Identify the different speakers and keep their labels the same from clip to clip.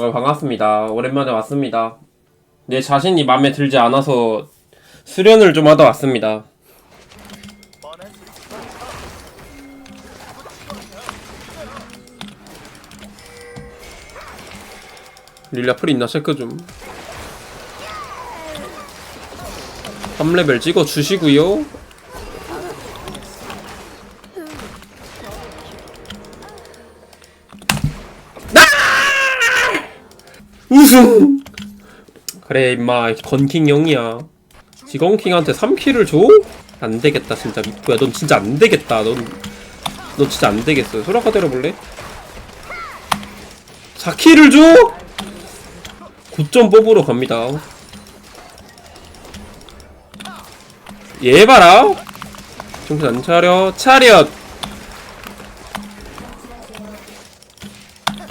Speaker 1: 어, 반갑습니다. 오랜만에 왔습니다. 내 자신이 마음에 들지 않아서 수련을 좀 하다 왔습니다. 릴라 풀 있나 체크 좀. 3레벨 찍어 주시고요. 우승! 그래 임마. 건킹 형이야. 지건킹한테 3킬을 줘? 안 되겠다 진짜. 미프야 넌 진짜 안 되겠다. 넌, 넌 진짜 안 되겠어. 소라카 때려볼래? 4킬을 줘? 9점 뽑으러 갑니다. 얘 봐라. 정신 안 차려. 차렷!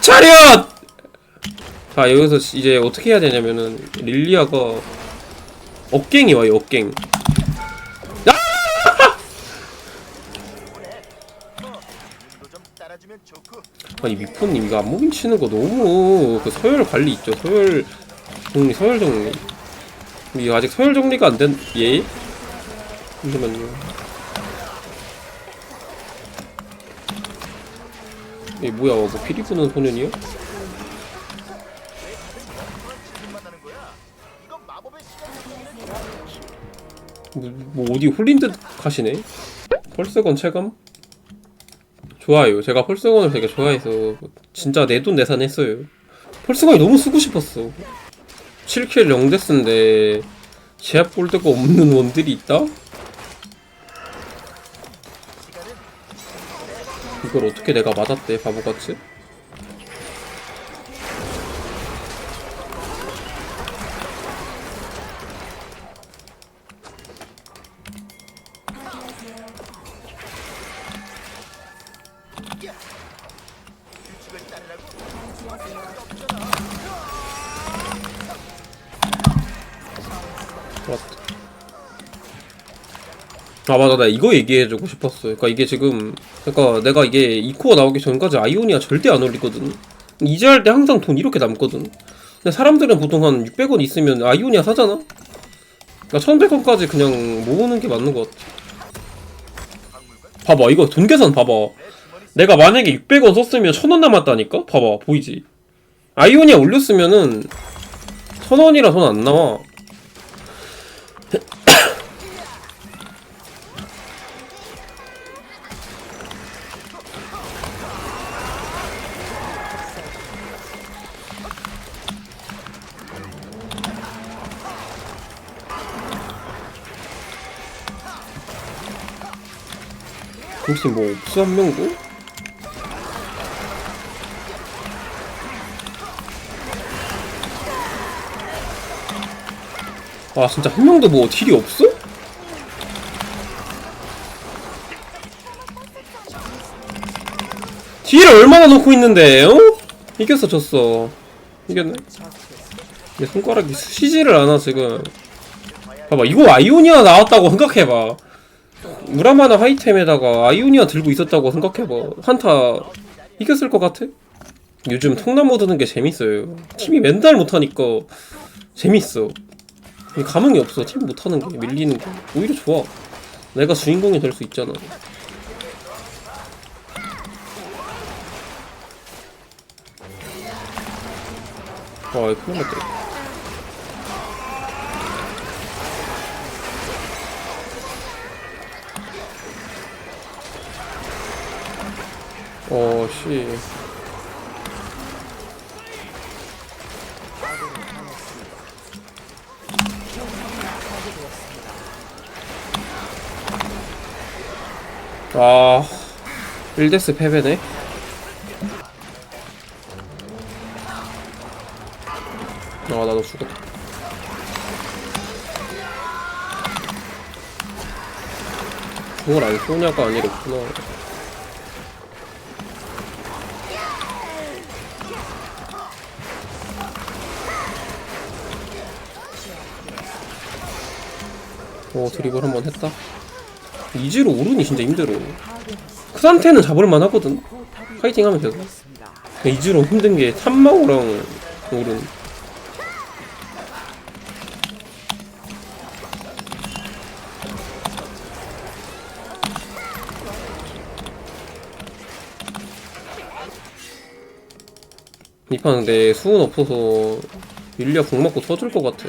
Speaker 1: 차렷 자 여기서 이제 어떻게 해야 되냐면은 릴리아가 억갱이 와요 억갱 아! 아니 미포님 이거 안무빙 치는 거 너무 그 서열 관리 있죠 서열 정리 서열 정리 이거 아직 서열 정리가 안된 예? 잠시만요 이게 뭐야 뭐 피리 부는 소년이야? 뭐, 뭐 어디 홀린 듯 하시네? 펄스건 체감? 좋아요. 제가 펄스건을 되게 좋아해서 진짜 내 돈 내산했어요. 펄스건이 너무 쓰고 싶었어. 7킬 0데스인데 제압 골드가 없는 원들이 있다? 이걸 어떻게 내가 맞았대 바보같이? 아 맞아. 나 이거 얘기해주고 싶었어 그러니까 이게 지금 그러니까 내가 이게 이코어 나오기 전까지 아이오니아 절대 안 올리거든. 이제 할 때 항상 돈 이렇게 남거든. 근데 사람들은 보통 한 600원 있으면 아이오니아 사잖아? 그러니까 1100원까지 그냥 모으는 게 맞는 것 같아. 봐봐. 이거 돈 계산 봐봐 내가 만약에 600원 썼으면 1000원 남았다니까? 봐봐 보이지 아이오니아 올렸으면은 1000원이라 돈 안 나와 혹시 뭐 없어 한 명도? 아 진짜 한 명도 뭐 딜이 없어? 딜을 얼마나 넣고 있는데 어? 이겼어 졌어. 이겼네. 내 손가락이 쉬지를 않아 지금. 봐봐 이거 아이오니아 나왔다고 생각해봐. 무라마나 하이템에다가 아이오니아 들고 있었다고 생각해봐. 한타 이겼을 것 같아? 요즘 통나무 드는 게 재밌어요. 팀이 맨날 못하니까 재밌어 감흥이 없어. 팀 못하는 게 밀리는 게. 오히려 좋아. 내가 주인공이 될 수 있잖아. 와 이거 큰일 났다 어, 씨. 아, 1데스 패배네. 아, 나도 죽었다. 그걸 안 쏘냐가 아니랬구나. 오 드리블 한번 했다 이지로 오른이 진짜 힘들어. 그 상태는 잡을만 하거든. 파이팅 하면 되고. 이지로 힘든 게 탐마오랑 오른. 이 판은 내 수은 없어서 윌리아 궁 맞고 터질 것 같아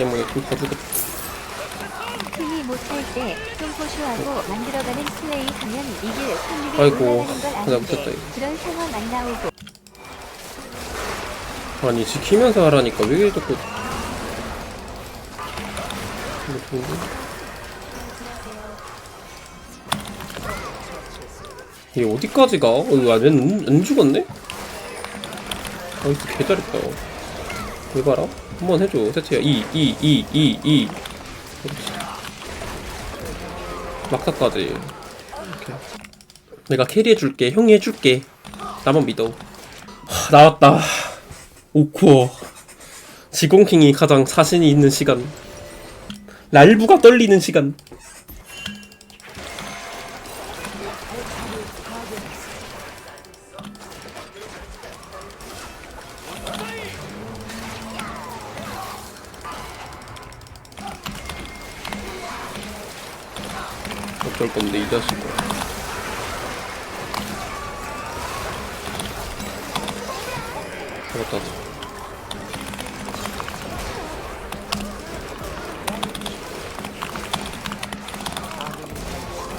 Speaker 1: 때문에 좀더 주겠다
Speaker 2: 힘이 못할 때 똥포쇼하고 만들어가는 플레이 하면 이길 확률이
Speaker 1: 아이고,
Speaker 2: 올라가는 걸
Speaker 1: 하나 못했다,
Speaker 2: 아는데
Speaker 1: 이거.
Speaker 2: 그런 상황 안 나오고
Speaker 1: 아니 지키면서 하라니까 왜 자꾸 이거 좋은데? 이게 어디까지 가? 어, 이거 안, 안, 안 죽었네? 나이스 개잘했다 왜 봐라? 한번 해줘 세트야. 2 2 2 2 2 그렇지 막사까지. 이렇게 내가 캐리해줄게 형이 해줄게. 나만 믿어. 하, 나왔다. 오쿠어. 지공킹이 가장 자신이 있는 시간. 랄부가 떨리는 시간 잡았다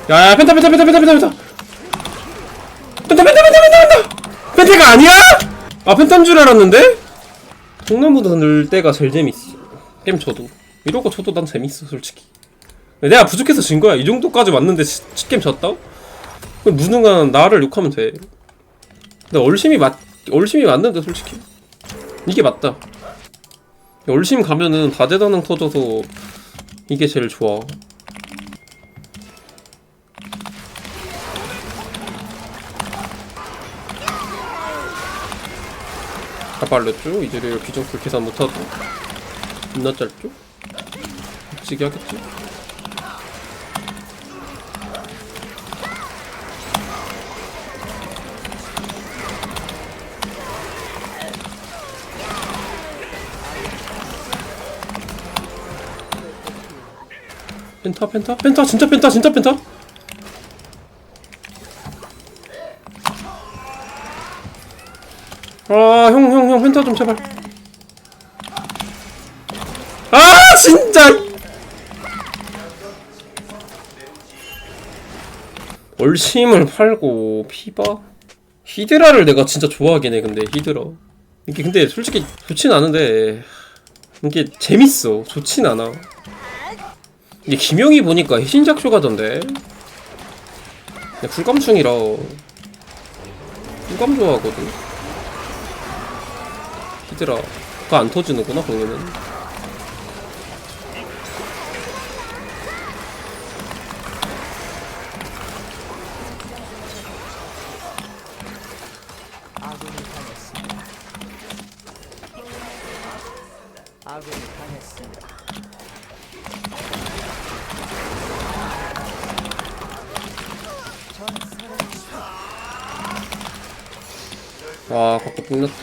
Speaker 1: 야야 펜타 펜타 펜타 펜타 펜타. 펜타 펜타 펜타 펜타 펜타. 펜타 펜타가 아니야? 아 펜타인 줄 알았는데? 통나무도 넣을 때가 제일 재밌어. 게임 쳐도. 이러고 쳐도 난 재밌어 솔직히. 내가 부족해서 진 거야. 이 정도까지 왔는데 시- 시- 게임 졌다? 그럼 무능한 나를 욕하면 돼. 근데 얼심이 맞 얼심이 맞는데 솔직히 이게 맞다 얼심 가면은 다재다능 터져서 이게 제일 좋아 다 빨렸죠? 이제를 비정풀 계산 못하고 겁나 짧죠? 미치게 하겠지? 펜타 펜타 펜타 진짜 펜타 진짜 펜타 아형형 형 펜타 좀 제발. 아 진짜! 얼심을 팔고 피바? 히드라를 내가 진짜 좋아하긴 해 근데 히드라. 이게 근데 솔직히 좋진 않은데 이게 재밌어. 좋진 않아 이게 김영희 보니까 해신작 쇼 가던데. 근데 불감충이라 불감 좋아하거든. 히드라가 안 터지는구나 거기는 끝났다.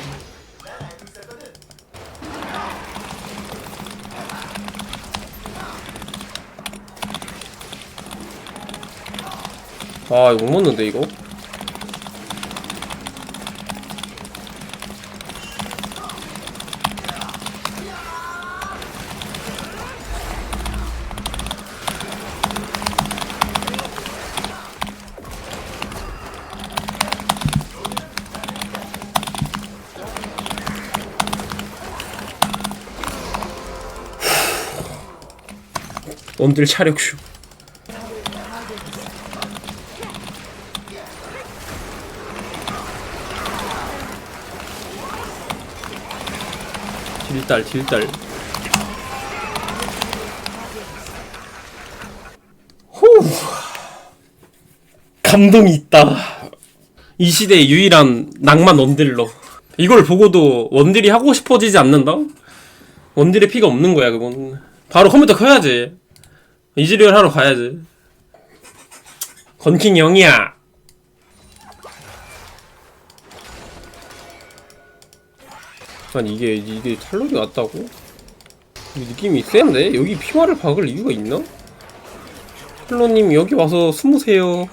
Speaker 1: 아 욕 먹는데 이거 원딜 차력슈. 딜달 딜달 후. 감동이 있다. 이 시대의 유일한 낭만 원딜러. 이걸 보고도 원딜이 하고 싶어지지 않는다? 원딜의 피가 없는 거야 그건. 바로 컴퓨터 켜야지 이즈리얼 하러 가야지 건킹 0이야 아니 이게 이게 탈록이 왔다고? 이 느낌이 센데? 여기 피화를 박을 이유가 있나? 헬로님 여기 와서 숨으세요.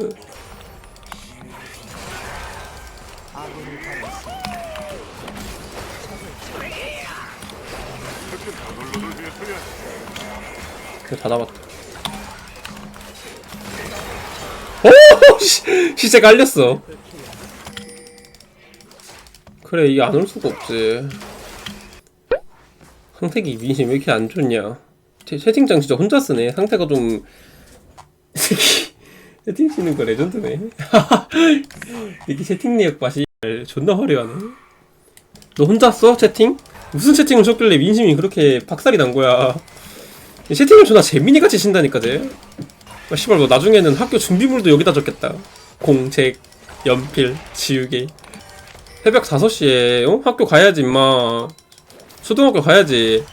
Speaker 1: 그다 잡았다. 오! 씨, 시체 깔렸어. 그래, 이게 안 올 수가 없지. 상태기 민심 왜 이렇게 안 좋냐? 채, 채팅창 진짜 혼자 쓰네. 상태가 좀. 채팅 치는 거 레전드네. 이게 채팅 내역 봐, 씨. 존나 화려하네. 너 혼자 써? 채팅? 무슨 채팅을 쳤길래 민심이 그렇게 박살이 난 거야. 이 채팅을 존나 재민이 같이 친다니까 쟤 아, 씨발 너 나중에는 학교 준비물도 여기다 적겠다. 공책 연필 지우개. 새벽 5시에 어? 학교 가야지 임마. 초등학교 가야지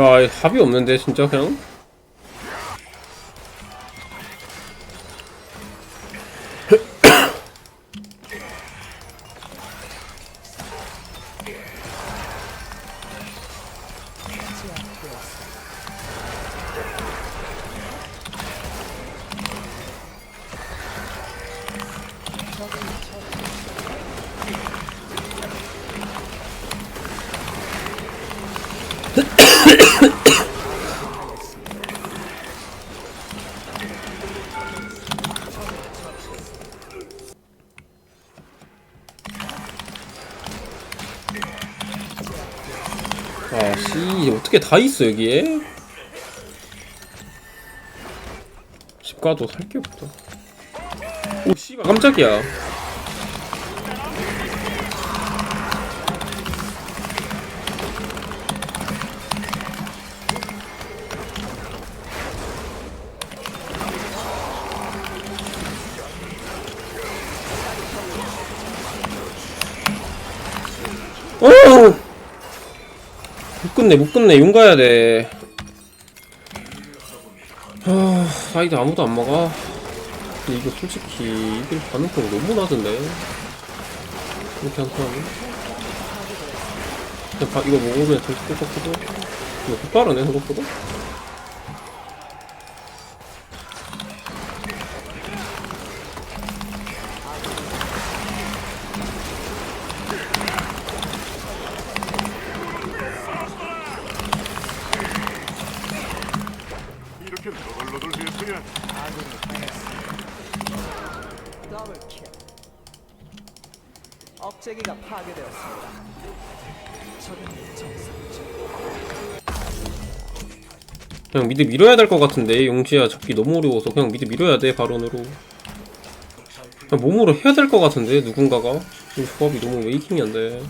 Speaker 1: 야 답이 없는데 진짜 그냥 씨 어떻게 다 있어 여기에? 집 가도 살 게 없다. 오 씨발 깜짝이야 끝내 못 끝내 용 가야 돼. 아 사이드 아무도 안 막아. 근데 이거 솔직히 이길 가능성이 너무 낮은데. 이렇게 한 턴. 그냥 바, 이거 먹으면 될것 같거든. 이거 개 빠르네 생각보다.
Speaker 3: 더블킬. 억제기가 파괴되었습니다.
Speaker 1: 그냥 미드 밀어야 될 것 같은데 용지야 잡기 너무 어려워서 그냥 미드 밀어야 돼 발언으로. 그냥 몸으로 해야 될 것 같은데 누군가가. 이 조합이 너무 웨이킹이 안 돼.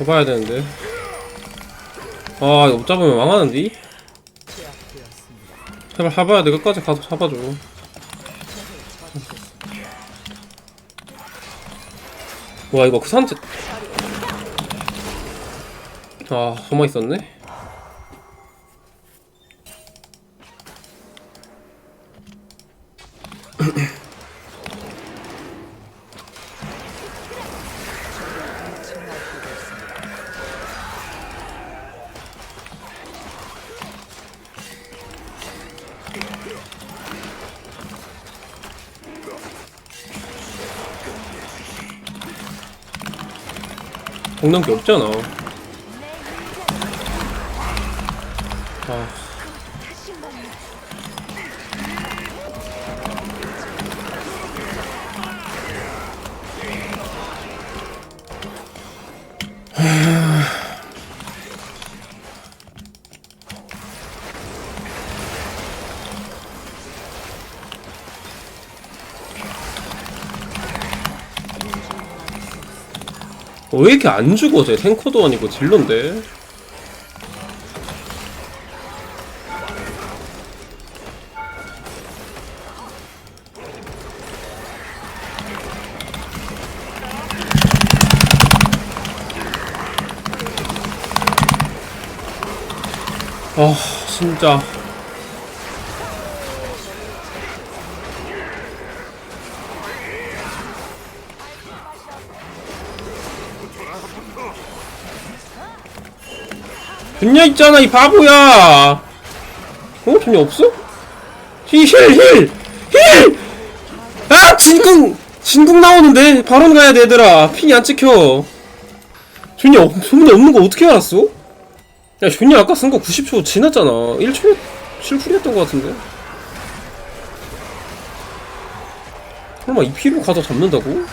Speaker 1: 잡아야 되는데. 아 이거 못 잡으면 망하는데? 제발 잡아야 돼. 끝까지 가서 잡아줘. 와 이거 그 산책 아 숨어 있었네? 장난 게 없잖아. 아, 왜 이렇게 안 죽어, 쟤? 탱커도 아니고 딜러인데? 아, 진짜. 존냐 있잖아, 이 바보야! 어? 존냐 없어? 힐, 힐, 힐! 힐! 아! 진궁! 진궁 나오는데? 바론 가야 돼, 얘들아. 핑이 안 찍혀. 없- 존냐 없는 거 어떻게 알았어? 야, 존냐 아까 쓴 거 90초 지났잖아. 1초에 실풀이었던 거 같은데? 설마 이 피로 가서 잡는다고?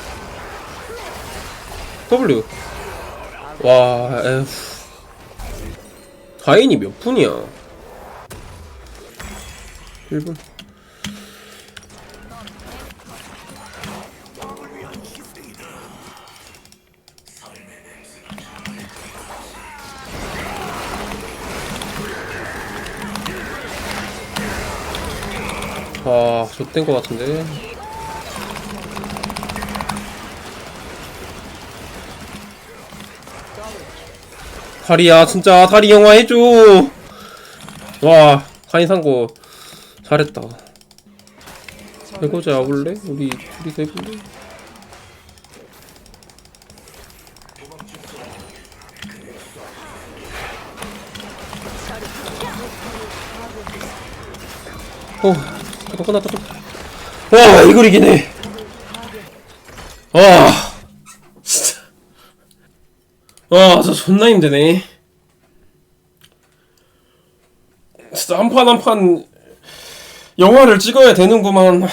Speaker 1: W. 와, 에휴. 가인이 몇 분이야? 1분. 아, 좆된 것 같은데. 다리야, 진짜 다리 영화 해줘. 와, 가인 산거 잘했다. 해보자 볼래? 우리 둘이서 해볼래? 어, 또 끝났다 또. 와, 이걸 이기네. 와, 진짜. 와, 저 존나 힘드네. 진짜 한 판 한 판 영화를 찍어야 되는구만.